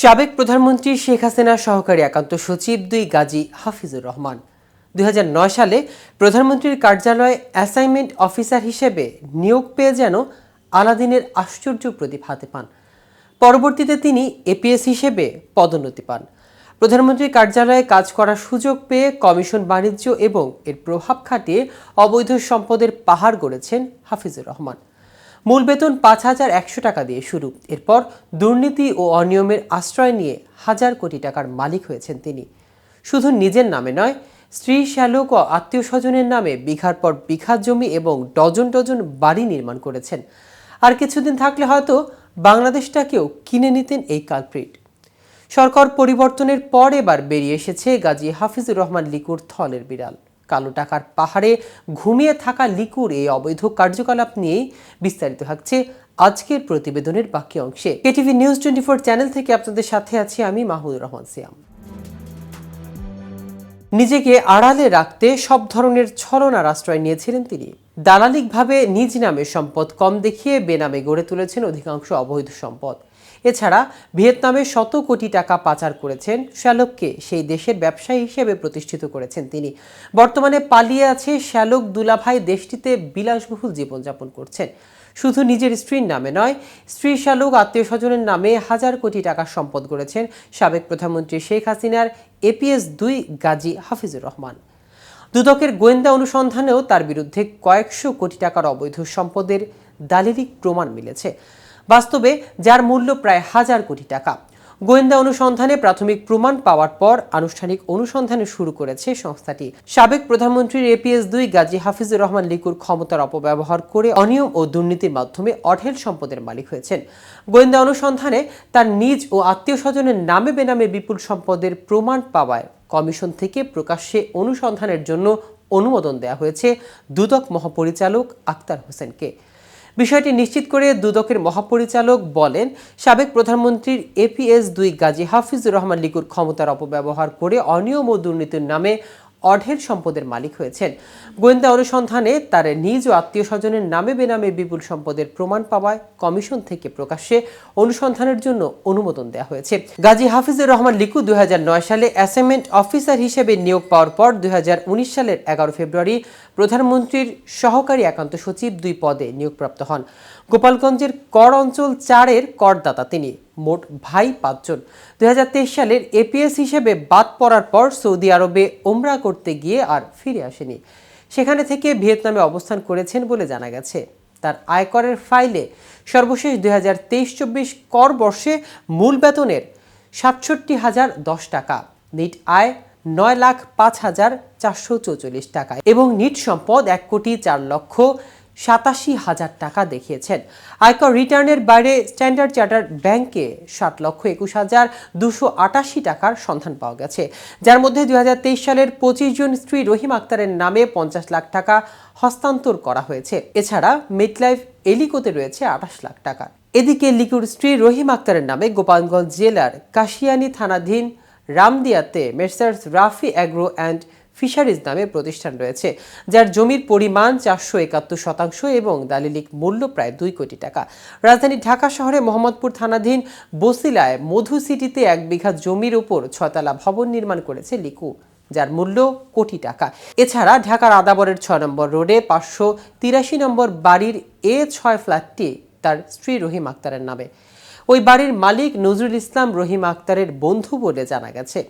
সাবেক প্রধানমন্ত্রী শেখ হাসিনার সহকারী একান্ত সচিব দুই গাজী হাফিজুর রহমান। দুই হাজার নয় সালে প্রধানমন্ত্রীর কার্যালয়ে অ্যাসাইনমেন্ট অফিসার হিসেবে নিয়োগ পেয়ে যেন আলাদিনের আশ্চর্য প্রদীপ হাতে পান। পরবর্তীতে তিনি এপিএস হিসেবে পদোন্নতি পান। প্রধানমন্ত্রীর কার্যালয়ে কাজ করার সুযোগ পেয়ে কমিশন বাণিজ্য এবং এর প্রভাব খাটিয়ে অবৈধ সম্পদের পাহাড় গড়েছেন হাফিজুর রহমান। মূল বেতন পাঁচ হাজার একশো টাকা দিয়ে শুরু। এরপর দুর্নীতি ও অনিয়মের আশ্রয় নিয়ে হাজার কোটি টাকার মালিক হয়েছেন তিনি। শুধু নিজের নামে নয়, স্ত্রী, শ্যালক ও আত্মীয় স্বজনের নামে বিঘার পর বিঘা জমি এবং ডজন ডজন বাড়ি নির্মাণ করেছেন। আর কিছুদিন থাকলে হয়তো বাংলাদেশটাকেও কিনে নিতেন এই কালপ্রিট। সরকার পরিবর্তনের পর এবার বেরিয়ে এসেছে গাজী হাফিজুর রহমান লিকুর থলের বিড়াল। কালো টাকার পাহাড়ে ঘুমিয়ে থাকা লিকুর এই অবৈধ কার্যকলাপ নিয়েই বিস্তারিত থাকছে আজকের প্রতিবেদনের বাকি অংশে। KTV news twenty four channel থেকে আপনাদের সাথে আছি আমি মাহমুদুর রহমান সিয়াম। নিজেকে আড়ালে রাখতে সব ধরনের ছলনার আশ্রয় নিয়েছিলেন তিনি। দালালিকভাবে নিজ নামে সম্পদ কম দেখিয়ে বেনামে গড়ে তুলেছেন অধিকাংশ অবৈধ সম্পদ। এছাড়া ভিয়েতনামে শত কোটি টাকা পাচার করেছেন শ্যালককে সেই দেশের ব্যবসায়ী হিসেবে প্রতিষ্ঠিত করেছেন তিনি। বর্তমানে পালিয়ে আছে শ্যালক দুলাভাই দেশটিতে বিলাসবহুল জীবনযাপন করছেন। শুধু নিজের স্ত্রীর নামে নয়, স্ত্রী শালুক আত্মীয় স্বজনের নামে হাজার কোটি টাকা সম্পদ গড়েছেন সাবেক প্রধানমন্ত্রী শেখ হাসিনার এপিএস দুই গাজী হাফিজুর রহমান। দুদকের গোয়েন্দা অনুসন্ধানেও তার বিরুদ্ধে কয়েকশো কোটি টাকার অবৈধ সম্পদের দালিলিক প্রমাণ মিলেছে। বাস্তবে যার মূল্য প্রায় হাজার কোটি টাকা গোয়েন্দা অনুসন্ধানে প্রাথমিক প্রমাণ পাওয়ার পর আনুষ্ঠানিক অনুসন্ধানে শুরু করেছে সংস্থাটি। সাবেক প্রধানমন্ত্রীর এপিএস দুই গাজী হাফিজুর রহমান লিকুর ক্ষমতার অপব্যবহার করে অনিয়ম ও দুর্নীতির মাধ্যমে অঢেল সম্পদের মালিক হয়েছেন। গোয়েন্দা অনুসন্ধানে তার নিজ ও আত্মীয় স্বজনের নামে বেনামে বিপুল সম্পদের প্রমাণ পাওয়ায় কমিশন থেকে প্রকাশ্যে অনুসন্ধানের জন্য অনুমোদন দেওয়া হয়েছে। দুদক মহাপরিচালক আক্তার হোসেনকে। বিষয়টি নিশ্চিত করে দুদকের মহাপরিচালক বলেন, সাবেক প্রধানমন্ত্রীর এপিএস দুই গাজী হাফিজুর রহমান লিকুর ক্ষমতার অপব্যবহার করে অনিয়ম ও দুর্নীতির নামে অঢেল সম্পদের মালিক হয়েছেন। গোয়েন্দা অনুসন্ধানে তার নিজ ও আত্মীয় স্বজনের নামে বেনামে বিপুল সম্পদের প্রমাণ পাওয়ায় কমিশন থেকে প্রকাশ্যে অনুসন্ধানের জন্য অনুমোদন দেওয়া হয়েছে। গাজী হাফিজুর রহমান লিকু দুই হাজার নয় সালে অ্যাসাইনমেন্ট অফিসার হিসেবে নিয়োগ পাওয়ার পর দুই হাজার উনিশ সালের এগারো ফেব্রুয়ারি প্রধানমন্ত্রীর সহকারী একান্ত সচিব দুই পদে নিয়োগপ্রাপ্ত হন। গোপালগঞ্জের কর অঞ্চল চারের করদাতা তিনি। মোট ভাই পাঁচজন। দুই সালের এপিএস হিসেবে বাদ পড়ার পর সৌদি আরবে ওমরা করতে গিয়ে আর ফিরে আসেনি। সেখানে থেকে ভিয়েতনামে অবস্থান করেছেন বলে জানা গেছে। তার আয়করের ফাইলে সর্বশেষ দুই হাজার তেইশ চব্বিশ কর বর্ষে মূল বেতনের সাতষট্টি হাজার দশ টাকা, নিট আয় নয় লাখ পাঁচ হাজার চারশো চৌচল্লিশ টাকা এবং নিট সম্পদ এক কোটি চার লক্ষ সাতাশি হাজার টাকা দেখিয়েছেন। আয়কর রিটার্নের বাইরে স্ট্যান্ডার্ড চার্টার ব্যাংকে সাত লক্ষ একুশ হাজার দুশো আটাশি টাকার সন্ধান পাওয়া গেছে। যার মধ্যে দু হাজার তেইশ সালের পঁচিশ জন স্ত্রী রহিম আক্তারের নামে পঞ্চাশ লাখ টাকা হস্তান্তর করা হয়েছে। এছাড়া মিডলাইফ এলিকোতে রয়েছে আঠাশ লাখ টাকা। এদিকে লিকুর স্ত্রী রহিম আক্তারের নামে গোপালগঞ্জ জেলার কাশিয়ানী থানাধীন রামদিয়াতে messrs Rafi agro and fisheries নামে প্রতিষ্ঠান রয়েছে, যার জমির পরিমাণ চারশো একাত্তর শতাংশ এবং দালিলিক মূল্য প্রায় দুই কোটি টাকা। রাজধানী ঢাকা শহরে মোহাম্মদপুর থানাধীন বসিলায় মধু সিটিতে এক বিঘা জমির উপর ছয়তলা ভবন নির্মাণ করেছে লিকু, যার মূল্য কোটি টাকা। এছাড়া ঢাকার আদাবরের ছয় নম্বর রোডে পাঁচশো তিরাশি নম্বর বাড়ির এ ছয় ফ্ল্যাটটি তার স্ত্রী রহিম আক্তারের নামে। ওই বাড়ির মালিক নজরুল ইসলাম রহিম আক্তারের বন্ধু বলে জানা গেছে।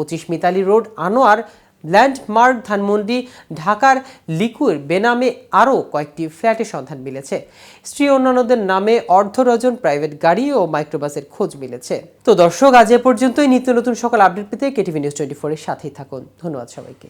পঁচিশ মিতালি রোড, আনোয়ার, ল্যান্ডমার্ক ধানমন্ডি, ঢাকার লিকুর বেনামে আরও কয়েকটি ফ্ল্যাটে সন্ধান মিলেছে। স্ত্রী অন্যান্যদের নামে অর্ধ ডজন প্রাইভেট গাড়ি ও মাইক্রোবাসের খোঁজ মিলেছে। তো দর্শক, আজ এ পর্যন্তই। নিত্য নতুন সকল আপডেট পেতে কেটিভি নিউজ টোয়েন্টি ফোরের সাথেই থাকুন। ধন্যবাদ সবাইকে।